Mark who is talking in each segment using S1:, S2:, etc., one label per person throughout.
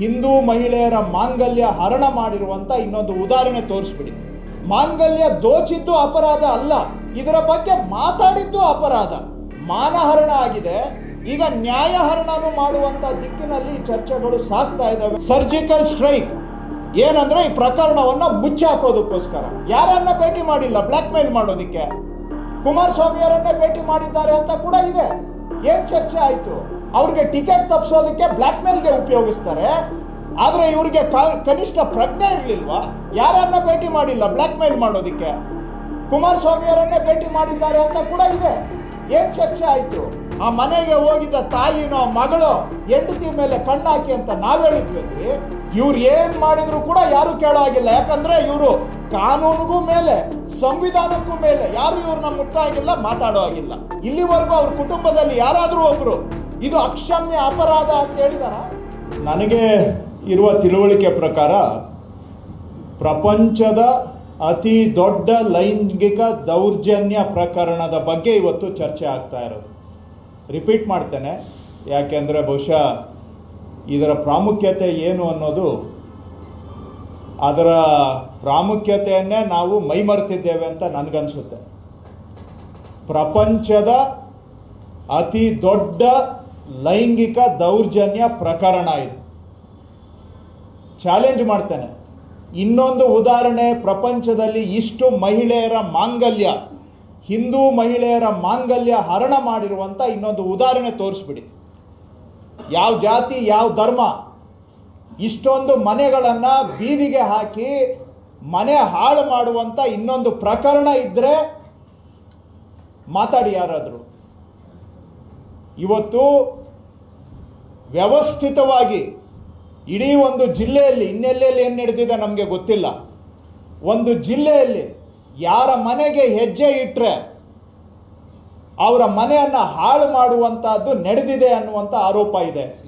S1: ಹಿಂದೂ ಮಹಿಳೆಯರ ಮಾಂಗಲ್ಯ ಹರಣ ಮಾಡಿರುವಂತ ಇನ್ನೊಂದು ಉದಾಹರಣೆ ತೋರಿಸ್ಬಿಡಿ. ಮಾಂಗಲ್ಯ ದೋಚಿದ್ದು ಅಪರಾಧ ಅಲ್ಲ, ಇದರ ಬಗ್ಗೆ ಮಾತಾಡಿದ್ದು ಅಪರಾಧ. ಮಾನಹರಣ ಆಗಿದೆ, ಈಗ ನ್ಯಾಯ ಹರಣನು ಮಾಡುವಂತ ದಿಕ್ಕಿನಲ್ಲಿ ಚರ್ಚೆಗಳು ಸಾಗ್ತಾ ಇದ್ದಾವೆ ಸರ್ಜಿಕಲ್ ಸ್ಟ್ರೈಕ್ ಏನಂದ್ರೆ ಈ ಪ್ರಕರಣವನ್ನ ಮುಚ್ಚಾಕೋದಕ್ಕೋಸ್ಕರ. ಯಾರನ್ನ ಭೇಟಿ ಮಾಡಿಲ್ಲ ಬ್ಲ್ಯಾಕ್ ಮೇಲ್ ಮಾಡೋದಿಕ್ಕೆ? ಕುಮಾರಸ್ವಾಮಿಯವರನ್ನೇ ಭೇಟಿ ಮಾಡಿದ್ದಾರೆ ಅಂತ ಕೂಡ ಇದೆ. ಏನ್ ಚರ್ಚೆ ಆಯ್ತು? ಅವ್ರಿಗೆ ಟಿಕೆಟ್ ತಪ್ಪಿಸೋದಕ್ಕೆ ಬ್ಲ್ಯಾಕ್ ಮೇಲ್ಗೆ ಉಪಯೋಗಿಸ್ತಾರೆ. ಆದ್ರೆ ಇವ್ರಿಗೆ ಕನಿಷ್ಠ ಪ್ರಜ್ಞೆ ಇರ್ಲಿಲ್ವಾ? ಯಾರನ್ನ ಭೇಟಿ ಮಾಡಿಲ್ಲ ಬ್ಲ್ಯಾಕ್ ಮೇಲ್ ಮಾಡೋದಿಕ್ಕೆ ಕುಮಾರಸ್ವಾಮಿಯವರನ್ನೇ ಭೇಟಿ ಮಾಡಿದ್ದಾರೆ ಅಂತ ಕೂಡ ಇದೆ. ಏನ್ ಚರ್ಚೆ ಆಯ್ತು? ಆ ಮನೆಗೆ ಹೋಗಿದ್ದ ತಾಯಿನೋ ಮಗಳು ಹೆಂಡತಿ ಮೇಲೆ ಕಣ್ಣಾಕಿ ಅಂತ ನಾವ್ ಹೇಳಿದ್ವಿ ಇವ್ರು ಏನ್ ಮಾಡಿದ್ರು ಕೂಡ ಯಾರು ಕೇಳೋ ಆಗಿಲ್ಲ ಯಾಕಂದ್ರೆ ಇವರು ಕಾನೂನಿಗೂ ಮೇಲೆ, ಸಂವಿಧಾನಕ್ಕೂ ಮೇಲೆ ಯಾರು ಇವ್ರನ್ನ ಮುಟ್ಟಾಗಿಲ್ಲ, ಮಾತಾಡೋ ಆಗಿಲ್ಲ ಇಲ್ಲಿವರೆಗೂ ಅವ್ರ ಕುಟುಂಬದಲ್ಲಿ ಯಾರಾದರೂ ಒಬ್ರು ಇದು ಅಕ್ಷಮ್ಯ ಅಪರಾಧ ಅಂತ ಹೇಳಿದಾರ? ನನಗೆ ಇರುವ ತಿಳುವಳಿಕೆ ಪ್ರಕಾರ ಪ್ರಪಂಚದ ಅತಿ ದೊಡ್ಡ ಲೈಂಗಿಕ ದೌರ್ಜನ್ಯ ಪ್ರಕರಣದ ಬಗ್ಗೆ ಇವತ್ತು ಚರ್ಚೆ ಆಗ್ತಾ ಇರೋದು. ರಿಪೀಟ್ ಮಾಡ್ತೇನೆ. ಯಾಕೆಂದರೆ ಬಹುಶಃ ಇದರ ಪ್ರಾಮುಖ್ಯತೆ ಏನು ಅನ್ನೋದು ಅದರ ಪ್ರಾಮುಖ್ಯತೆಯನ್ನೇ ನಾವು ಮೈಮರೆತಿದ್ದೇವೆ ಅಂತ ನನಗನ್ಸುತ್ತೆ. ಪ್ರಪಂಚದ ಅತಿ ದೊಡ್ಡ ಲೈಂಗಿಕ ದೌರ್ಜನ್ಯ ಪ್ರಕರಣ ಇದು. ಚಾಲೆಂಜ್ ಮಾಡ್ತೇನೆ. ಇನ್ನೊಂದು ಉದಾಹರಣೆ, ಪ್ರಪಂಚದಲ್ಲಿ ಇಷ್ಟು ಮಹಿಳೆಯರ ಮಾಂಗಲ್ಯ, ಹಿಂದೂ ಮಹಿಳೆಯರ ಮಾಂಗಲ್ಯ ಹರಣ ಮಾಡಿರುವಂಥ ಇನ್ನೊಂದು ಉದಾಹರಣೆ ತೋರಿಸ್ಬಿಡಿ. ಯಾವ ಜಾತಿ, ಯಾವ ಧರ್ಮ, ಇಷ್ಟೊಂದು ಮನೆಗಳನ್ನು ಬೀದಿಗೆ ಹಾಕಿ ಮನೆ ಹಾಳು ಮಾಡುವಂತ ಇನ್ನೊಂದು ಪ್ರಕರಣ ಇದ್ದರೆ ಮಾತಾಡಿ ಯಾರಾದರೂ. ಇವತ್ತು ವ್ಯವಸ್ಥಿತವಾಗಿ ಇಡೀ ಒಂದು ಜಿಲ್ಲೆಯಲ್ಲಿ, ಇನ್ನೆಲ್ಲೆಲ್ಲಿ ಏನು ನಡೆದಿದೆ ನಮಗೆ ಗೊತ್ತಿಲ್ಲ. ಒಂದು ಜಿಲ್ಲೆಯಲ್ಲಿ ಯಾರ ಮನೆಗೆ ಹೆಜ್ಜೆ ಇಟ್ಟರೆ ಅವರ ಮನೆಯನ್ನು ಹಾಳು ಮಾಡುವಂತಹದ್ದು ನಡೆದಿದೆ ಅನ್ನುವಂಥ ಆರೋಪ ಇದೆ.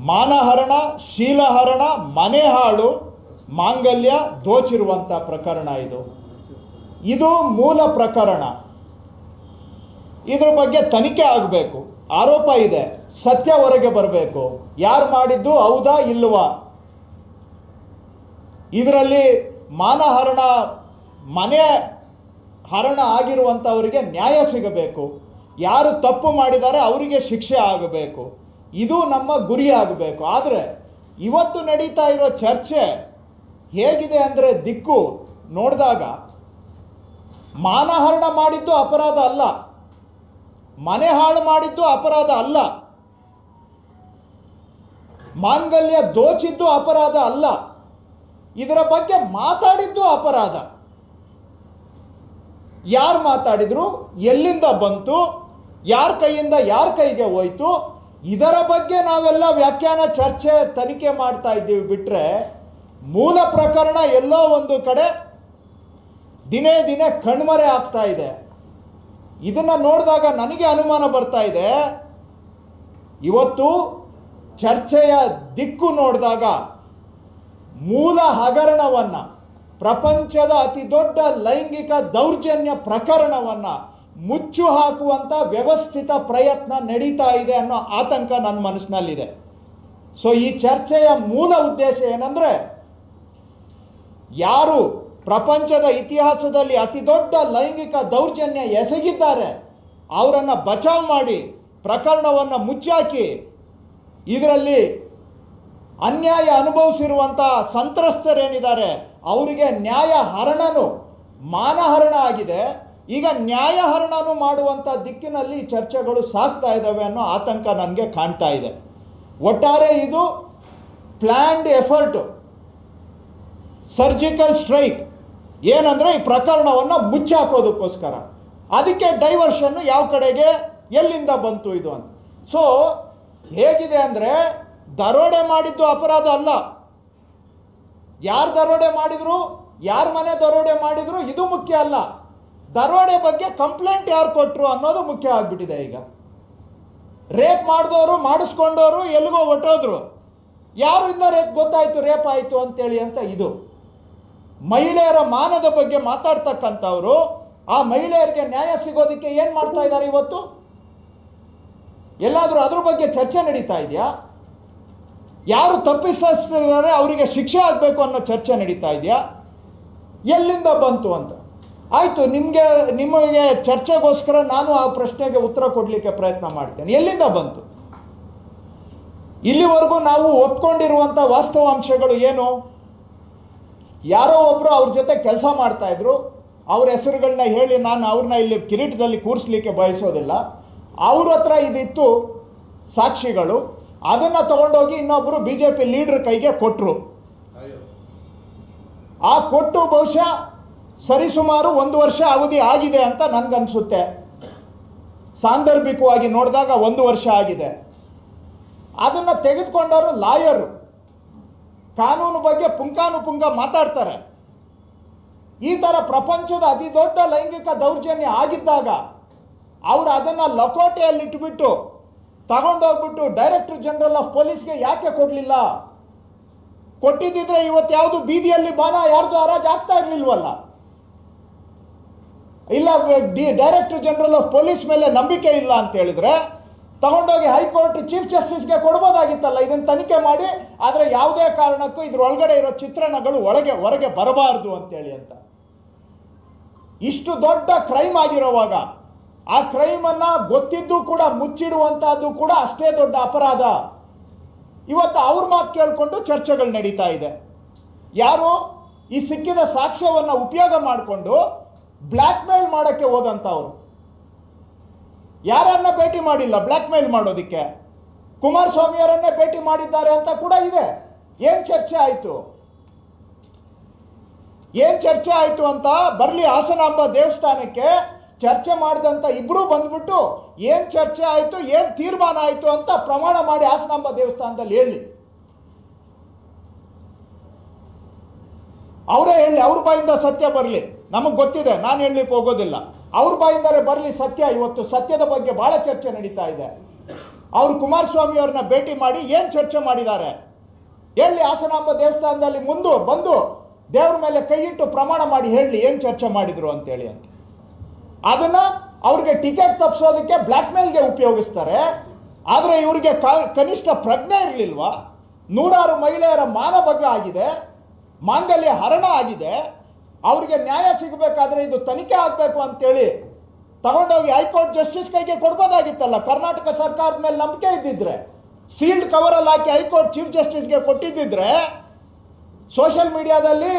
S1: ಮಾನಹರಣ, ಶೀಲಹರಣ, ಮನೆ ಹಾಳು, ಮಾಂಗಲ್ಯ ದೋಚಿರುವಂಥ ಪ್ರಕರಣ ಇದು. ಇದು ಮೂಲ ಪ್ರಕರಣ. ಇದ್ರ ಬಗ್ಗೆ ತನಿಖೆ ಆಗಬೇಕು. ಆರೋಪ ಇದೆ. ಸತ್ಯ ಹೊರಗೆ ಬರಬೇಕು. ಯಾರು ಮಾಡಿದ್ದು? ಹೌದಾ? ಇಲ್ವಾ? ಇದರಲ್ಲಿ ಮಾನಹರಣ, ಮನೆ ಹರಣ ಆಗಿರುವಂಥವರಿಗೆ ನ್ಯಾಯ ಸಿಗಬೇಕು. ಯಾರು ತಪ್ಪು ಮಾಡಿದ್ದಾರೆ ಅವರಿಗೆ ಶಿಕ್ಷೆ ಆಗಬೇಕು. ಇದು ನಮ್ಮ ಗುರಿ ಆಗಬೇಕು. ಆದರೆ ಇವತ್ತು ನಡೀತಾ ಇರೋ ಚರ್ಚೆ ಹೇಗಿದೆ ಅಂದರೆ ದಿಕ್ಕು ನೋಡಿದಾಗ ಮಾನಹರಣ ಮಾಡಿದ್ದು ಅಪರಾಧ ಅಲ್ಲ. ಮನೆ ಹಾಳು ಮಾಡಿದ್ದು ಅಪರಾಧ ಅಲ್ಲ. ಮಾಂಗಲ್ಯ ದೋಚಿದ್ದು ಅಪರಾಧ ಅಲ್ಲ. ಇದರ ಬಗ್ಗೆ ಮಾತಾಡಿದ್ದು ಅಪರಾಧ. ಯಾರು ಮಾತಾಡಿದ್ರು? ಎಲ್ಲಿಂದ ಬಂತು? ಯಾರ ಕೈಯಿಂದ ಯಾರ ಕೈಗೆ ಹೋಯ್ತು? ಇದರ ಬಗ್ಗೆ ನಾವೆಲ್ಲ ವ್ಯಾಖ್ಯಾನ ಚರ್ಚೆ ತನಿಖೆ ಮಾಡ್ತಾ ಇದ್ದೀವಿ ಬಿಟ್ರೆ ಮೂಲ ಪ್ರಕರಣ ಎಲ್ಲೋ ಒಂದು ಕಡೆ ದಿನೇ ದಿನೇ ಕಣ್ಮರೆ ಆಗ್ತಾ ಇದೆ. ಇದನ್ನ ನೋಡಿದಾಗ ನನಗೆ ಅನುಮಾನ ಬರ್ತಾ ಇದೆ. ಇವತ್ತು ಚರ್ಚೆಯ ದಿಕ್ಕು ನೋಡಿದಾಗ ಮೂಲ ಹಗರಣವನ್ನು, ಪ್ರಪಂಚದ ಅತಿ ದೊಡ್ಡ ಲೈಂಗಿಕ ದೌರ್ಜನ್ಯ ಪ್ರಕರಣವನ್ನ ಮುಚ್ಚು ಹಾಕುವಂತ ವ್ಯವಸ್ಥಿತ ಪ್ರಯತ್ನ ನಡೀತಾ ಇದೆ ಅನ್ನೋ ಆತಂಕ ನನ್ನ ಮನಸ್ಸಿನಲ್ಲಿದೆ. ಸೊ ಈ ಚರ್ಚೆಯ ಮೂಲ ಉದ್ದೇಶ ಏನಂದ್ರೆ, ಯಾರು ಪ್ರಪಂಚದ ಇತಿಹಾಸದಲ್ಲಿ ಅತಿ ದೊಡ್ಡ ಲೈಂಗಿಕ ದೌರ್ಜನ್ಯ ಎಸಗಿದ್ದಾರೆ. ಅವರನ್ನು ಬಚಾವ್ ಮಾಡಿ, ಪ್ರಕರಣವನ್ನು ಮುಚ್ಚಾಕಿ, ಇದರಲ್ಲಿ ಅನ್ಯಾಯ ಅನುಭವಿಸಿರುವಂಥ ಸಂತ್ರಸ್ತರೇನಿದ್ದಾರೆ, ಅವರಿಗೆ ನ್ಯಾಯ ಹರಣನು ಮಾನಹರಣ ಆಗಿದೆ. ಈಗ ನ್ಯಾಯಹರಣನು ಮಾಡುವಂಥ ದಿಕ್ಕಿನಲ್ಲಿ ಚರ್ಚೆಗಳು ಸಾಗ್ತಾ ಇದ್ದಾವೆ ಅನ್ನೋ ಆತಂಕ ನನಗೆ ಕಾಣ್ತಾ ಇದೆ. ಒಟ್ಟಾರೆ ಇದು ಪ್ಲ್ಯಾಂಡ್ ಎಫರ್ಟ್ ಸರ್ಜಿಕಲ್ ಸ್ಟ್ರೈಕ್ ಏನಂದ್ರೆ ಈ ಪ್ರಕರಣವನ್ನು ಮುಚ್ಚಾಕೋದಕ್ಕೋಸ್ಕರ. ಅದಕ್ಕೆ ಡೈವರ್ಷನ್ ಯಾವ ಕಡೆಗೆ? ಎಲ್ಲಿಂದ ಬಂತು ಇದು ಅಂತ. ಸೊ ಹೇಗಿದೆ ಅಂದರೆ, ದರೋಡೆ ಮಾಡಿದ್ದು ಅಪರಾಧ ಅಲ್ಲ. ಯಾರು ದರೋಡೆ ಮಾಡಿದ್ರು? ಯಾರ ಮನೆ ದರೋಡೆ ಮಾಡಿದ್ರು? ಇದು ಮುಖ್ಯ ಅಲ್ಲ. ದರೋಡೆ ಬಗ್ಗೆ ಕಂಪ್ಲೇಂಟ್ ಯಾರು ಕೊಟ್ಟರು ಅನ್ನೋದು ಮುಖ್ಯ ಆಗಿಬಿಟ್ಟಿದೆ ಈಗ. ರೇಪ್ ಮಾಡಿದವರು ಮಾಡಿಸ್ಕೊಂಡವರು ಎಲ್ಲಿಗೋ ಹೊಟ್ಟೋದ್ರು ಯಾರಿಂದ ರೇಪ್ ಗೊತ್ತಾಯ್ತು? ರೇಪ್ ಆಯಿತು ಅಂತೇಳಿ ಅಂತ ಇದು. ಮಹಿಳೆಯರ ಮಾನದ ಬಗ್ಗೆ ಮಾತಾಡ್ತಕ್ಕಂಥವ್ರು, ಆ ಮಹಿಳೆಯರಿಗೆ ನ್ಯಾಯ ಸಿಗೋದಕ್ಕೆ ಏನು ಮಾಡ್ತಾ ಇದ್ದಾರೆ ಇವತ್ತು? ಎಲ್ಲಾದರೂ ಅದ್ರ ಬಗ್ಗೆ ಚರ್ಚೆ ನಡೀತಾ ಇದೆಯಾ? ಯಾರು ತಪ್ಪಿಸಿದ್ದಾರೆ ಅವರಿಗೆ ಶಿಕ್ಷೆ ಆಗಬೇಕು ಅನ್ನೋ ಚರ್ಚೆ ನಡೀತಾ ಇದೆಯಾ? ಎಲ್ಲಿಂದ ಬಂತು ಅಂತ? ಆಯಿತು, ನಿಮಗೆ ನಿಮಗೆ ಚರ್ಚೆಗೋಸ್ಕರ ನಾನು ಆ ಪ್ರಶ್ನೆಗೆ ಉತ್ತರ ಕೊಡಲಿಕ್ಕೆ ಪ್ರಯತ್ನ ಮಾಡ್ತೇನೆ. ಎಲ್ಲಿಂದ ಬಂತು? ಇಲ್ಲಿವರೆಗೂ ನಾವು ಒಪ್ಕೊಂಡಿರುವಂಥ ವಾಸ್ತವಾಂಶಗಳು ಏನು? ಯಾರೋ ಒಬ್ಬರು ಅವ್ರ ಜೊತೆ ಕೆಲಸ ಮಾಡ್ತಾ ಇದ್ರು. ಅವ್ರ ಹೆಸರುಗಳನ್ನ ಹೇಳಿ ನಾನು ಅವ್ರನ್ನ ಇಲ್ಲಿ ಕಿರೀಟದಲ್ಲಿ ಕೂರಿಸ್ಲಿಕ್ಕೆ ಬಯಸೋದಿಲ್ಲ. ಅವ್ರ ಹತ್ರ ಇದಿತ್ತು ಸಾಕ್ಷಿಗಳು. ಅದನ್ನು ತಗೊಂಡೋಗಿ ಇನ್ನೊಬ್ಬರು ಬಿ ಜೆ ಪಿ ಲೀಡ್ರ್ ಕೈಗೆ ಕೊಟ್ಟರು ಆ ಕೊಟ್ಟು ಬಹುಶಃ ಸರಿಸುಮಾರು ಒಂದು ವರ್ಷ ಅವಧಿ ಆಗಿದೆ ಅಂತ ನನಗನ್ಸುತ್ತೆ. ಸಾಂದರ್ಭಿಕವಾಗಿ ನೋಡಿದಾಗ ಒಂದು ವರ್ಷ ಆಗಿದೆ. ಅದನ್ನು ತೆಗೆದುಕೊಂಡವರು ಲಾಯರು. ಕಾನೂನು ಬಗ್ಗೆ ಪುಂಕಾನುಪುಂಗ ಮಾತಾಡ್ತಾರೆ. ಈ ಥರ ಪ್ರಪಂಚದ ಅತಿ ದೊಡ್ಡ ಲೈಂಗಿಕ ದೌರ್ಜನ್ಯ ಆಗಿದ್ದಾಗ ಅವರು ಅದನ್ನು ಲಕೋಟೆಯಲ್ಲಿಟ್ಬಿಟ್ಟು ತಗೊಂಡೋಗ್ಬಿಟ್ಟು ಡೈರೆಕ್ಟರ್ ಜನರಲ್ ಆಫ್ ಪೊಲೀಸ್ಗೆ ಯಾಕೆ ಕೊಡಲಿಲ್ಲ? ಕೊಟ್ಟಿದ್ದಿದ್ರೆ ಇವತ್ತು ಯಾವುದು ಬೀದಿಯಲ್ಲಿ ಬಾನ ಯಾರ್ದು ಹರಾಜ್ ಆಗ್ತಾ ಇರಲಿಲ್ವಲ್ಲ? ಇಲ್ಲ D director general of police ಮೇಲೆ ನಂಬಿಕೆ ಇಲ್ಲ ಅಂತ ಹೇಳಿದ್ರೆ ತಗೊಂಡೋಗಿ ಹೈಕೋರ್ಟ್ ಚೀಫ್ ಜಸ್ಟಿಸ್ಗೆ ಕೊಡ್ಬೋದಾಗಿತ್ತಲ್ಲ, ಇದನ್ನು ತನಿಖೆ ಮಾಡಿ, ಆದರೆ ಯಾವುದೇ ಕಾರಣಕ್ಕೂ ಇದ್ರ ಒಳಗಡೆ ಇರೋ ಚಿತ್ರಣಗಳು ಒಳಗೆ, ಹೊರಗೆ ಬರಬಾರ್ದು ಅಂತೇಳಿ ಅಂತ. ಇಷ್ಟು ದೊಡ್ಡ ಕ್ರೈಮ್ ಆಗಿರೋವಾಗ, ಆ ಕ್ರೈಮನ್ನು ಗೊತ್ತಿದ್ದು ಕೂಡ, ಮುಚ್ಚಿಡುವಂತಹದ್ದು ಕೂಡ ಅಷ್ಟೇ ದೊಡ್ಡ ಅಪರಾಧ. ಇವತ್ತು ಅವ್ರ ಮಾತು ಕೇಳಿಕೊಂಡು ಚರ್ಚೆಗಳು ನಡೀತಾ ಇದೆ. ಯಾರು ಈ ಸಿಕ್ಕಿದ ಸಾಕ್ಷ್ಯವನ್ನು ಉಪಯೋಗ ಮಾಡಿಕೊಂಡು ಬ್ಲ್ಯಾಕ್ ಮೇಲ್ ಮಾಡೋಕ್ಕೆ ಹೋದಂಥವ್ರು ಯಾರನ್ನ ಭೇಟಿ ಮಾಡಿಲ್ಲ? ಬ್ಲ್ಯಾಕ್ ಮೇಲ್ ಮಾಡೋದಕ್ಕೆ. ಕುಮಾರಸ್ವಾಮಿಯವರನ್ನೇ ಭೇಟಿ ಮಾಡಿದ್ದಾರೆ ಅಂತ ಕೂಡ ಇದೆ. ಏನ್ ಚರ್ಚೆ ಆಯಿತು? ಏನ್ ಚರ್ಚೆ ಆಯಿತು ಅಂತ ಬರಲಿ ಹಾಸನಾಂಬ ದೇವಸ್ಥಾನಕ್ಕೆ ಚರ್ಚೆ ಮಾಡಿದಂಥ ಇಬ್ರು ಬಂದ್ಬಿಟ್ಟು ಏನು ಚರ್ಚೆ ಆಯಿತು, ಏನು ತೀರ್ಮಾನ ಆಯಿತು ಅಂತ ಪ್ರಮಾಣ ಮಾಡಿ ಹಾಸನಾಂಬ ದೇವಸ್ಥಾನದಲ್ಲಿ ಹೇಳಿ. ಅವರೇ ಹೇಳಿ, ಅವ್ರ ಬಾಯಿಂದ ಸತ್ಯ ಬರಲಿ. ನಮಗೆ ಗೊತ್ತಿದೆ, ನಾನು ಹೇಳಲಿಕ್ಕೆ ಹೋಗೋದಿಲ್ಲ. ಅವ್ರ ಬಾಯಿಂದರೆ ಬರಲಿ ಸತ್ಯ, ಇವತ್ತು ಸತ್ಯದ ಬಗ್ಗೆ ಬಹಳ ಚರ್ಚೆ ನಡೀತಾ ಇದೆ. ಅವರು ಕುಮಾರಸ್ವಾಮಿ ಅವ್ರನ್ನ ಭೇಟಿ ಮಾಡಿ ಏನು ಚರ್ಚೆ ಮಾಡಿದ್ದಾರೆ? ಹೇಳಿ ಹಾಸನಾಂಬ ದೇವಸ್ಥಾನದಲ್ಲಿ ಮುಂದು ಬಂದು ದೇವ್ರ ಮೇಲೆ ಕೈ ಇಟ್ಟು ಪ್ರಮಾಣ ಮಾಡಿ ಹೇಳಿ ಏನು ಚರ್ಚೆ ಮಾಡಿದ್ರು ಅಂತೇಳಿ ಅಂತ. ಅದನ್ನ ಅವ್ರಿಗೆ ಟಿಕೆಟ್ ತಪ್ಪಿಸೋದಕ್ಕೆ ಬ್ಲ್ಯಾಕ್ ಮೇಲ್ಗೆ ಉಪಯೋಗಿಸ್ತಾರೆ. ಆದರೆ ಇವರಿಗೆ ಕನಿಷ್ಠ ಪ್ರಜ್ಞೆ ಇರಲಿಲ್ವಾ? ನೂರಾರು ಮಹಿಳೆಯರ ಮಾನಭಂಗ ಆಗಿದೆ. ಮಾಂಗಲ್ಯ ಹರಣ ಆಗಿದೆ. ಅವ್ರಿಗೆ ನ್ಯಾಯ ಸಿಗಬೇಕಾದ್ರೆ ಇದು ತನಿಖೆ ಆಗಬೇಕು ಅಂತೇಳಿ ತಗೊಂಡೋಗಿ ಹೈಕೋರ್ಟ್ ಜಸ್ಟಿಸ್ ಕೈಗೆ ಕೊಡ್ಬೋದಾಗಿತ್ತಲ್ಲ? ಕರ್ನಾಟಕ ಸರ್ಕಾರದ ಮೇಲೆ ನಂಬಿಕೆ ಇದ್ದಿದ್ರೆ, ಸೀಲ್ಡ್ ಕವರಲ್ಲಿ ಹಾಕಿ ಹೈಕೋರ್ಟ್ ಚೀಫ್ ಜಸ್ಟಿಸ್ಗೆ ಕೊಟ್ಟಿದ್ದಿದ್ರೆ, ಸೋಷಿಯಲ್ ಮೀಡಿಯಾದಲ್ಲಿ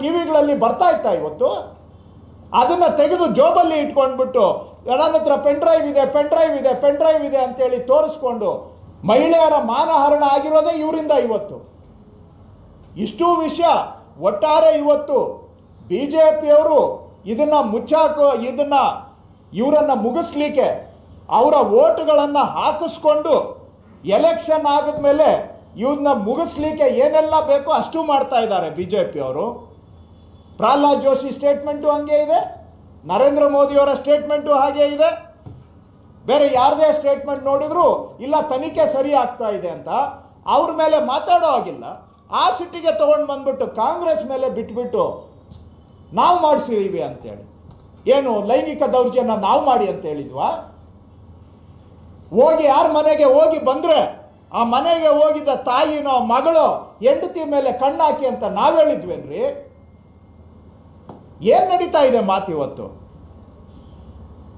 S1: ಟಿ ವಿಗಳಲ್ಲಿ ಬರ್ತಾ ಇತ್ತಾ ಇವತ್ತು? ಅದನ್ನ ತೆಗೆದು ಜೋಬಲ್ಲಿ ಇಟ್ಕೊಂಡ್ಬಿಟ್ಟು ನನ್ನ ಹತ್ರ ಪೆನ್ ಡ್ರೈವ್ ಇದೆ, ಪೆನ್ ಡ್ರೈವ್ ಇದೆ, ಪೆನ್ ಡ್ರೈವ್ ಇದೆ ಅಂತೇಳಿ ತೋರಿಸ್ಕೊಂಡು, ಮಹಿಳೆಯರ ಮಾನಹರಣ ಆಗಿರೋದೇ ಇವರಿಂದ ಇವತ್ತು. ಇಷ್ಟು ವಿಷಯ, ಒಟ್ಟಾರೆ ಇವತ್ತು ಬಿ ಜೆ ಪಿಯವರು ಇದನ್ನ ಮುಚ್ಚಾಕೋ, ಇದನ್ನ ಇವರನ್ನ ಮುಗಿಸ್ಲಿಕ್ಕೆ ಅವರ ಓಟುಗಳನ್ನು ಹಾಕಿಸ್ಕೊಂಡು ಎಲೆಕ್ಷನ್ ಮೇಲೆ ಇವ್ರನ್ನ ಮುಗಿಸ್ಲಿಕ್ಕೆ ಏನೆಲ್ಲ ಬೇಕೋ ಅಷ್ಟು ಮಾಡ್ತಾ ಇದ್ದಾರೆ ಬಿ ಜೆ ಪಿಯವರು ಪ್ರಹ್ಲಾದ್ ಜೋಶಿ ಸ್ಟೇಟ್ಮೆಂಟು ಹಂಗೆ ಇದೆ, ನರೇಂದ್ರ ಮೋದಿಯವರ ಸ್ಟೇಟ್ಮೆಂಟು ಹಾಗೆ ಇದೆ. ಬೇರೆ ಯಾರದೇ ಸ್ಟೇಟ್ಮೆಂಟ್ ನೋಡಿದ್ರು ಇಲ್ಲ ತನಿಖೆ ಸರಿ ಆಗ್ತಾ ಇದೆ ಅಂತ ಅವ್ರ ಮೇಲೆ ಮಾತಾಡೋ ಹಾಗಿಲ್ಲ. ಆ ಸಿಟ್ಟಿಗೆ ತಗೊಂಡು ಬಂದ್ಬಿಟ್ಟು ಕಾಂಗ್ರೆಸ್ ಮೇಲೆ ಬಿಟ್ಬಿಟ್ಟು ನಾವು ಮಾಡಿಸಿದ್ದೀವಿ ಅಂತೇಳಿ. ಏನು ಲೈಂಗಿಕ ದೌರ್ಜನ್ಯ ನಾವು ಮಾಡಿ ಅಂತ ಹೇಳಿದ್ವಾ? ಹೋಗಿ ಯಾರ ಮನೆಗೆ ಹೋಗಿ ಬಂದ್ರೆ ಆ ಮನೆಗೆ ಹೋಗಿದ್ದ ತಾಯಿನೋ ಮಗಳು ಹೆಂಡತಿ ಮೇಲೆ ಕಣ್ಣಾಕಿ ಅಂತ ನಾವು ಹೇಳಿದ್ವೇನ್ರಿ? ಏನು ನಡೀತಾ ಇದೆ ಮಾತು ಇವತ್ತು?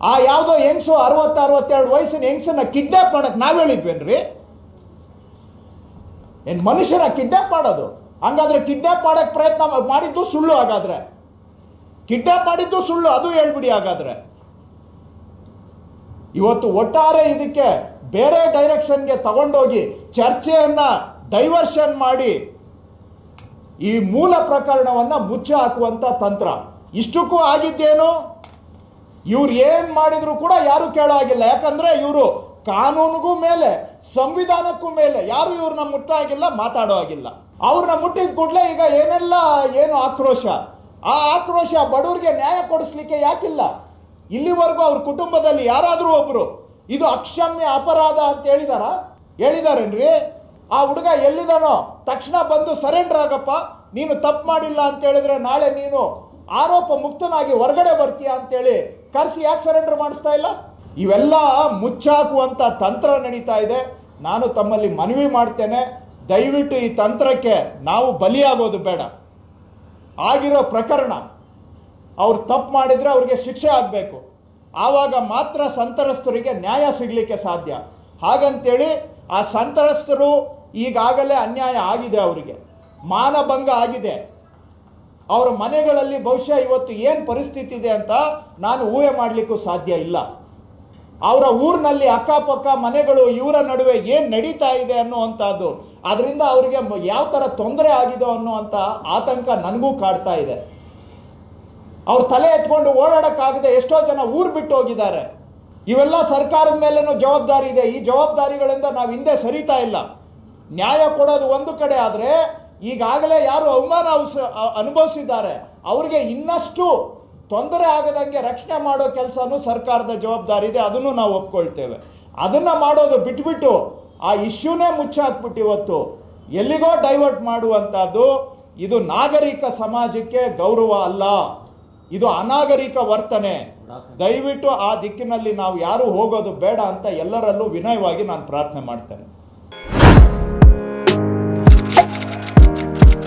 S1: ಆ ಯಾವುದೋ ಹೆಂಗ್ಸು ಅರವತ್ತು, ಅರವತ್ತೆರಡು ವಯಸ್ಸಿನ ಹೆಂಗ್ಸನ್ನ ಕಿಡ್ನಾಪ್ ಮಾಡಕ್ ನಾವು ಹೇಳಿದ್ವೇನ್ರಿ? ಏನು ಮನುಷ್ಯನ ಕಿಡ್ನಾಪ್ ಮಾಡೋದು? ಹಂಗಾದ್ರೆ ಕಿಡ್ನಾಪ್ ಮಾಡೋಕ್ಕೆ ಪ್ರಯತ್ನ ಮಾಡಿದ್ದು ಸುಳ್ಳು ಹಾಗಾದ್ರೆ. ಕಿಡ್ನಾಪ್ ಮಾಡಿದ್ದು ಸುಳ್ಳು, ಅದು ಹೇಳ್ಬಿಡಿ ಹಾಗಾದ್ರೆ. ಇವತ್ತು ಒಟ್ಟಾರೆ ಇದಕ್ಕೆ ಬೇರೆ ಡೈರೆಕ್ಷನ್ಗೆ ತಗೊಂಡೋಗಿ ಚರ್ಚೆಯನ್ನ ಡೈವರ್ಷನ್ ಮಾಡಿ ಈ ಮೂಲ ಪ್ರಕರಣವನ್ನ ಮುಚ್ಚಿ ಹಾಕುವಂತ ತಂತ್ರ. ಇಷ್ಟಕ್ಕೂ ಆಗಿದ್ದೇನು? ಇವ್ರು ಏನು ಮಾಡಿದ್ರು ಕೂಡ ಯಾರು ಕೇಳೋ ಆಗಿಲ್ಲ ಯಾಕಂದ್ರೆ ಇವರು ಕಾನೂನಿಗೂ ಮೇಲೆ, ಸಂವಿಧಾನಕ್ಕೂ ಮೇಲೆ ಯಾರು ಇವ್ರನ್ನ ಮುಟ್ಟಾಗಿಲ್ಲ, ಮಾತಾಡೋ ಆಗಿಲ್ಲ ಅವ್ರನ್ನ ಮುಟ್ಟಿದ ಕೂಡಲೇ ಈಗ ಏನೆಲ್ಲ ಏನು ಆಕ್ರೋಶ? ಆ ಆಕ್ರೋಶ ಬಡವರಿಗೆ ನ್ಯಾಯ ಕೊಡಿಸ್ಲಿಕ್ಕೆ ಯಾಕಿಲ್ಲ? ಇಲ್ಲಿವರೆಗೂ ಅವ್ರ ಕುಟುಂಬದಲ್ಲಿ ಯಾರಾದರೂ ಒಬ್ಬರು ಇದು ಅಕ್ಷಮ್ಯ ಅಪರಾಧ ಅಂತ ಹೇಳಿದಾರ? ಹೇಳಿದಾರೇನ್ರಿ? ಆ ಹುಡುಗ ಎಲ್ಲಿದಾನೋ, ತಕ್ಷಣ ಬಂದು ಸರೆಂಡರ್ ಆಗಪ್ಪ, ನೀನು ತಪ್ಪು ಮಾಡಿಲ್ಲ ಅಂತ ಹೇಳಿದ್ರೆ ನಾಳೆ ನೀನು ಆರೋಪ ಮುಕ್ತನಾಗಿ ಹೊರಗಡೆ ಬರ್ತೀಯ ಅಂತೇಳಿ ಕರೆಸಿ ಯಾಕೆ ಸರೆಂಡರ್ ಮಾಡಿಸ್ತಾ ಇಲ್ಲ? ಇವೆಲ್ಲ ಮುಚ್ಚಾಕುವಂಥ ತಂತ್ರ ನಡೀತಾ ಇದೆ. ನಾನು ತಮ್ಮಲ್ಲಿ ಮನವಿ ಮಾಡ್ತೇನೆ. ದಯವಿಟ್ಟು ಈ ತಂತ್ರಕ್ಕೆ ನಾವು ಬಲಿಯಾಗೋದು ಬೇಡ. ಆಗಿರೋ ಪ್ರಕರಣ. ಅವ್ರು ತಪ್ಪು ಮಾಡಿದರೆ ಅವ್ರಿಗೆ ಶಿಕ್ಷೆ ಆಗಬೇಕು. ಆವಾಗ ಮಾತ್ರ ಸಂತ್ರಸ್ತರಿಗೆ ನ್ಯಾಯ ಸಿಗಲಿಕ್ಕೆ ಸಾಧ್ಯ. ಹಾಗಂತೇಳಿ ಆ ಸಂತ್ರಸ್ತರು ಈಗಾಗಲೇ ಅನ್ಯಾಯ ಆಗಿದೆ ಅವರಿಗೆ. ಮಾನಭಂಗ ಆಗಿದೆ. ಅವರ ಮನೆಗಳಲ್ಲಿ ಬಹುಶಃ ಇವತ್ತು ಏನು ಪರಿಸ್ಥಿತಿ ಇದೆ ಅಂತ ನಾನು ಊಹೆ ಮಾಡಲಿಕ್ಕೂ ಸಾಧ್ಯ ಇಲ್ಲ. ಅವರ ಊರಿನಲ್ಲಿ ಅಕ್ಕಪಕ್ಕ ಮನೆಗಳು, ಇವರ ನಡುವೆ ಏನು ನಡೀತಾ ಇದೆ ಅನ್ನುವಂಥದ್ದು. ಅದರಿಂದ ಅವರಿಗೆ ಯಾವ ಥರ ತೊಂದರೆ ಆಗಿದೆ ಅನ್ನುವಂಥ ಆತಂಕ ನನಗೂ ಕಾಡ್ತಾ ಇದೆ. ಅವ್ರ ತಲೆ ಎತ್ಕೊಂಡು ಓಡಾಡಕ್ಕಾಗದೆ ಎಷ್ಟೋ ಜನ ಊರು ಬಿಟ್ಟು ಹೋಗಿದ್ದಾರೆ. ಇವೆಲ್ಲ ಸರ್ಕಾರದ ಮೇಲೇನೂ ಜವಾಬ್ದಾರಿ ಇದೆ. ಈ ಜವಾಬ್ದಾರಿಗಳಿಂದ ನಾವು ಹಿಂದೆ ಸರಿತಾ ಇಲ್ಲ. ನ್ಯಾಯ ಕೊಡೋದು ಒಂದು ಕಡೆ ಆದರೆ ಈಗಾಗಲೇ ಯಾರು ಅವಮಾನ ಅನುಭವಿಸಿದ್ದಾರೆ. ಅವ್ರಿಗೆ ಇನ್ನಷ್ಟು ತೊಂದರೆ ಆಗದಂಗೆ ರಕ್ಷಣೆ ಮಾಡೋ ಕೆಲಸನೂ ಸರ್ಕಾರದ ಜವಾಬ್ದಾರಿ ಇದೆ, ಅದನ್ನು ನಾವು ಒಪ್ಕೊಳ್ತೇವೆ. ಅದನ್ನು ಮಾಡೋದು ಬಿಟ್ಬಿಟ್ಟು ಆ ಇಶ್ಯೂನೇ ಮುಚ್ಚಾಕ್ಬಿಟ್ಟು ಇವತ್ತು ಎಲ್ಲಿಗೋ ಡೈವರ್ಟ್ ಮಾಡುವಂಥದ್ದು ಇದು ನಾಗರಿಕ ಸಮಾಜಕ್ಕೆ ಗೌರವ ಅಲ್ಲ. ಇದು ಅನಾಗರಿಕ ವರ್ತನೆ. ದಯವಿಟ್ಟು ಆ ದಿಕ್ಕಿನಲ್ಲಿ ನಾವು ಯಾರು ಹೋಗೋದು ಬೇಡ ಅಂತ ಎಲ್ಲರಲ್ಲೂ ವಿನಯವಾಗಿ ನಾನು ಪ್ರಾರ್ಥನೆ ಮಾಡ್ತೇನೆ.